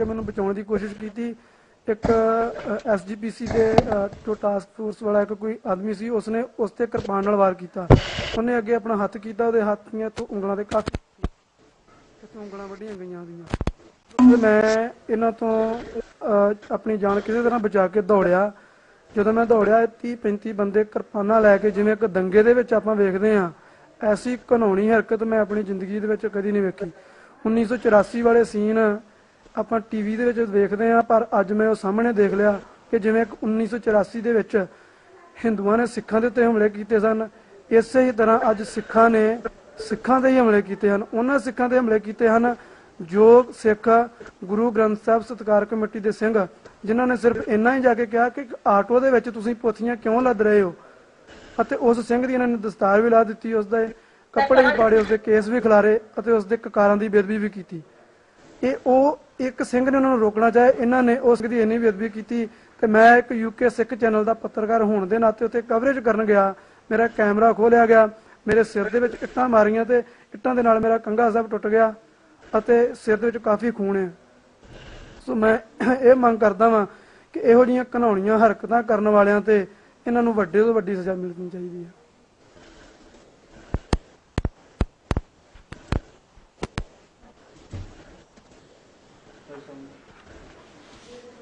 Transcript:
ਕਿ ਮੈਨੂੰ ਬਚਾਉਣ ਦੀ ਕੋਸ਼ਿਸ਼ ਕੀਤੀ। ਇੱਕ ਐਸਜੀਪੀਸੀ ਦੇ ਜੋ ਟਾਸਕ ਫੋਰਸ ਵਾਲਾ ਇੱਕ ਕੋਈ ਆਦਮੀ ਸੀ, ਉਸਨੇ ਉਸ ਤੇ ਕਿਰਪਾਨ ਨਾਲ ਵਾਰ ਕੀਤਾ। ਉਹਨੇ ਅੱਗੇ ਆਪਣਾ ਹੱਥ ਕੀਤਾ, ਉਹਦੇ ਹੱਥ ਦੀਆਂ ਤੋਂ ਉਂਗਲਾਂ ਤੇ ਕਾਫੀ ਇੱਥੇ ਉਂਗਲਾਂ ਵੱਡੀਆਂ ਗਈਆਂ ਉਹਦੀਆਂ। ਮੈਂ ਇਹਨਾਂ ਤੋਂ ਆਪਣੀ ਜਾਨ ਕਿਸੇ ਤਰ੍ਹਾਂ ਬਚਾ ਕੇ ਦੌੜਿਆ। ਜਦੋਂ ਮੈਂ ਦੌੜਿਆ 30 35 ਬੰਦੇ ਕਿਰਪਾਨਾਂ ਲੈ ਕੇ, ਜਿਵੇਂ ਇੱਕ ਦੰਗੇ ਦੇ ਵਿੱਚ ਆਪਾਂ ਵੇਖਦੇ ਆ ਐਸੀ ਘਨੌਣੀ ਹਰਕਤ ਮੈਂ ਆਪਣੀ ਜ਼ਿੰਦਗੀ ਦੇ ਵਿੱਚ ਕਦੀ ਨਹੀਂ ਵੇਖੀ। 1984 ਵਾਲੇ ਸੀਨ ਆਪਾਂ ਟੀਵੀ ਦੇ ਵਿੱਚ ਵੇਖਦੇ ਆ ਪਰ ਅੱਜ ਮੈਂ ਉਹ ਸਾਹਮਣੇ ਦੇਖ ਲਿਆ ਕਿ ਜਿਵੇਂ 1984 ਦੇ ਵਿੱਚ ਹਿੰਦੂਆਂ ਨੇ ਸਿੱਖਾਂ ਦੇ ਉੱਤੇ ਹਮਲੇ ਕੀਤੇ ਸਨ, ਇਸੇ ਹੀ ਤਰ੍ਹਾਂ ਅੱਜ ਸਿੱਖਾਂ ਨੇ ਸਿੱਖਾਂ ਦੇ ਹੀ ਹਮਲੇ ਕੀਤੇ ਹਨ। ਉਹਨਾਂ ਸਿੱਖਾਂ ਦੇ ਹਮਲੇ ਕੀਤੇ ਹਨ ਜੋ ਸਿੱਖ ਗੁਰੂ ਗ੍ਰੰਥ ਸਾਹਿਬ ਸਤਕਾਰ ਕਮੇਟੀ ਦੇ ਸਿੰਘ, ਜਿਨ੍ਹਾਂ ਨੇ ਸਿਰਫ ਇੰਨਾ ਹੀ ਜਾ ਕੇ ਕਿਹਾ ਕਿ ਆਟੋ ਦੇ ਵਿੱਚ ਤੁਸੀਂ ਪੋਥੀਆਂ ਕਿਉਂ ਲੱਦ ਰਹੇ ਹੋ? ਅਤੇ ਉਸ ਸਿੰਘ ਦੀ ਇਹਨਾਂ ਨੇ ਦਸਤਾਰ ਵੀ ਲਾ ਦਿੱਤੀ ਉਸ ਦੇ ਕੱਪੜੇ ਵੀ ਪਾੜੇ ਉਸ ਦੇ ਕੇਸ ਵੀ ਖਿਲਾਰੇ ਅਤੇ ਉਸ ਦੇ ਕਕਾਰਾਂ ਦੀ ਬੇਦਬੀ ਵੀ ਕੀਤੀ। ਇਹ ਉਹ ਇੱਕ ਸਿੰਘ ਨੇ ਉਹਨਾਂ ਨੂੰ ਰੋਕਣਾ ਚਾਹੇ ਇਹਨਾਂ ਨੇ ਉਸ ਦੀ ਇੰਨੀ ਬੇਦਬੀ ਕੀਤੀ ਤੇ ਮੈਂ ਇੱਕ ਯੂਕੇ ਸਿੱਖ ਚੈਨਲ ਦਾ ਪੱਤਰਕਾਰ ਹੋਣ ਦੇ ਨਾਤੇ ਉੱਤੇ ਕਵਰੇਜ ਕਰਨ ਗਿਆ। ਮੇਰਾ ਕੈਮਰਾ ਖੋਲਿਆ ਗਿਆ। ਮੇਰੇ ਸਿਰ ਦੇ ਵਿੱਚ ਇੱਟਾਂ ਮਾਰੀਆਂ ਤੇ ਇੱਟਾਂ ਦੇ ਨਾਲ ਮੇਰਾ ਕੰਘਾ ਸਭ ਟੁੱਟ ਗਿਆ ਅਤੇ ਸਿਰ ਦੇ ਵਿੱਚ ਕਾਫੀ ਖੂਨ ਹੈ। ਸੋ ਮੈਂ ਇਹ ਮੰਗ ਕਰਦਾ ਵਾਂ ਕਿ ਇਹੋ ਜਿਹੀਆਂ ਘਨਾਉਣੀਆਂ ਹਰਕਤਾਂ ਕਰਨ ਵਾਲਿਆਂ ਤੇ ਇਹਨਾਂ ਨੂੰ ਵੱਡੇ ਤੋਂ ਵੱਡੀ ਸਜ਼ਾ ਮਿਲਣੀ ਚਾਹੀਦੀ ਹੈ। 他说的。